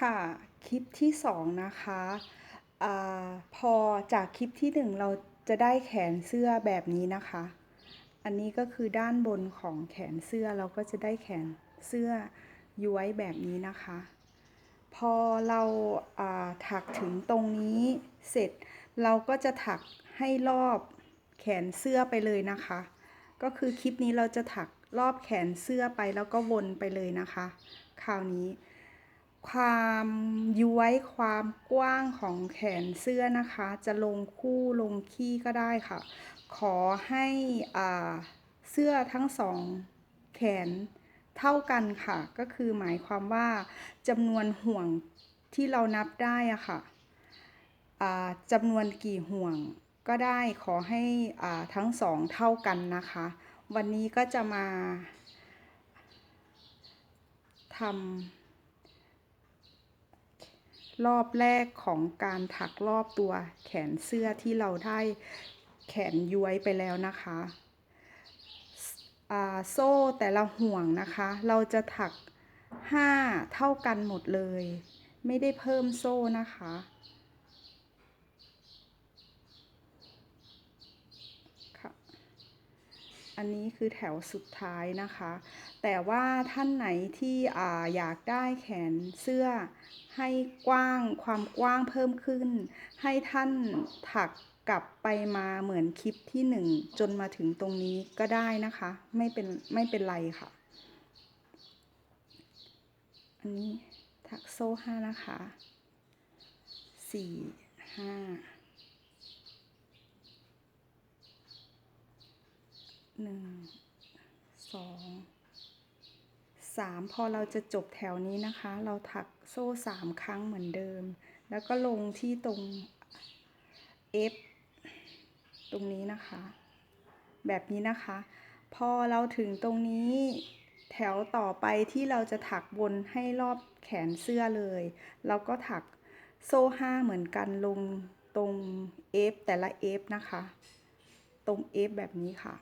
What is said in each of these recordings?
ค่ะ คลิปที่สองนะคะอพอจากคลิปที่หนึ่งเราจะได้แขนเสื้อแบบนี้นะคะ อันนี้ก็คือด้านบนของแขนเสื้อเราก็จะได้แขนเสื้อย้วยแบบนี้นะคะ พอเราถักถึงตรงนี้เสร็จ เราก็จะถักให้รอบแขนเสื้อไปเลยนะคะ ก็คือคลิปนี้เราจะถักรอบแขนเสื้อไปแล้วก็วนไปเลยนะคะ คราวนี้ ความย้วยความกว้างของแขนเสื้อนะคะ จะลงคู่ลงขี้ก็ได้ค่ะ ขอให้เสื้อทั้งสองแขนเท่ากันค่ะ ก็คือหมายความว่าจำนวนห่วงที่เรานับได้อะค่ะจำนวนกี่ห่วงก็ได้ขอให้ทั้งสองเท่ากันนะคะ วันนี้ก็จะมาทำ รอบแรกของการถักรอบตัวแขนเสื้อที่เราได้แขนย้วยไปแล้วนะคะอ่าโซ่แต่ละห่วงนะคะ เราจะถัก 5 เท่ากันหมดเลย ไม่ได้เพิ่มโซ่นะคะ อันนี้คือแถวสุดท้ายนะคะ แต่ว่าท่านไหนที่ออยากได้แขนเสื้อให้กว้างความกว้างเพิ่มขึ้น ให้ท่านถักกลับไปมาเหมือนคลิปที่หนึ่งจนมาถึงตรงนี้ก็ได้นะคะ ไม่เป็นไม่เป็นไรค่ะ อันนี้ถักโซ่ห้านะคะสี่ห้า หนึ่งสองสามพอเราจะจบแถวนี้นะคะ เราถักโซ่สามครั้งเหมือนเดิม แล้วก็ลงที่ตรง F ตรงนี้นะคะ แบบนี้นะคะ พอเราถึงตรงนี้แถวต่อไปที่เราจะถักบนให้รอบแขนเสื้อเลย เราก็ถักโซ่ห้าเหมือนกันลงตรง F แต่ละ F นะคะ ตรง F แบบนี้ค่ะ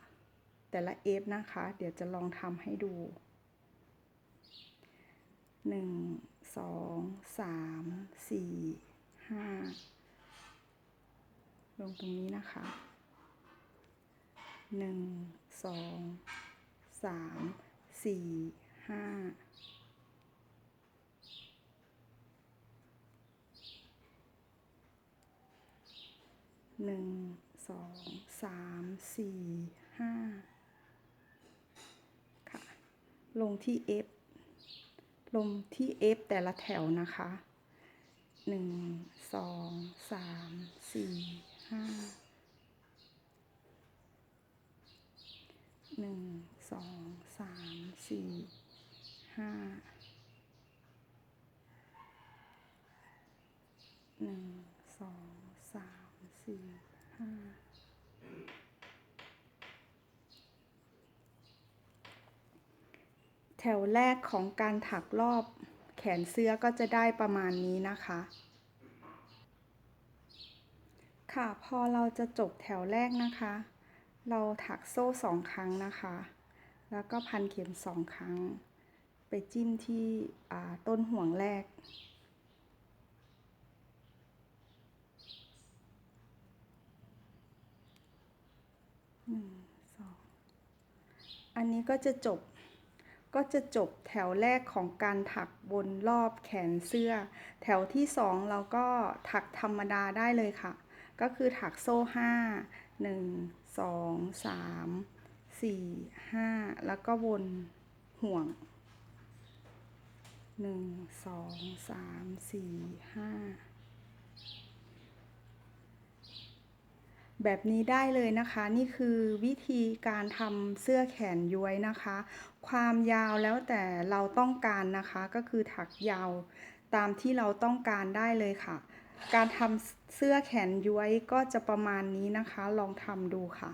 แต่ละ F นะคะ เดี๋ยวจะลองทำให้ดูหนึ่งสองสามสี่ห้าลงตรงนี้นะคะหนึ่งสองสามสี่ห้าหนึ่งสองสามสี่ห้า ลงที่ F ลงที่ F แต่ละแถวนะคะหนึ่งสองสามสี่ห้าหนึ่งสองสามสี่ห้าหนึ่งสองสามสี่ห้า แถวแรกของการถักรอบแขนเสื้อก็จะได้ประมาณนี้นะคะ ค่ะพอเราจะจบแถวแรกนะคะ เราถักโซ่สองครั้งนะคะ แล้วก็พันเข็มสองครั้ง ไปจิ้มที่ต้นห่วงแรกหนึ่งสองอันนี้ก็จะจบ ก็จะจบแถวแรกของการถักบนรอบแขนเสื้อ แถวที่ 2 เราก็ถักธรรมดาได้เลยค่ะ ก็คือถักโซ่ 5 1 2 3 4 5 แล้วก็วนห่วง 1 2 3 4 5 แบบนี้ได้เลยนะคะ นี่คือวิธีการทำเสื้อแขนย้วยนะคะ ความยาวแล้วแต่เราต้องการนะคะก็คือถักยาวตามที่เราต้องการได้เลยค่ะ การทำเสื้อแขนย้วยก็จะประมาณนี้นะคะ ลองทำดูค่ะ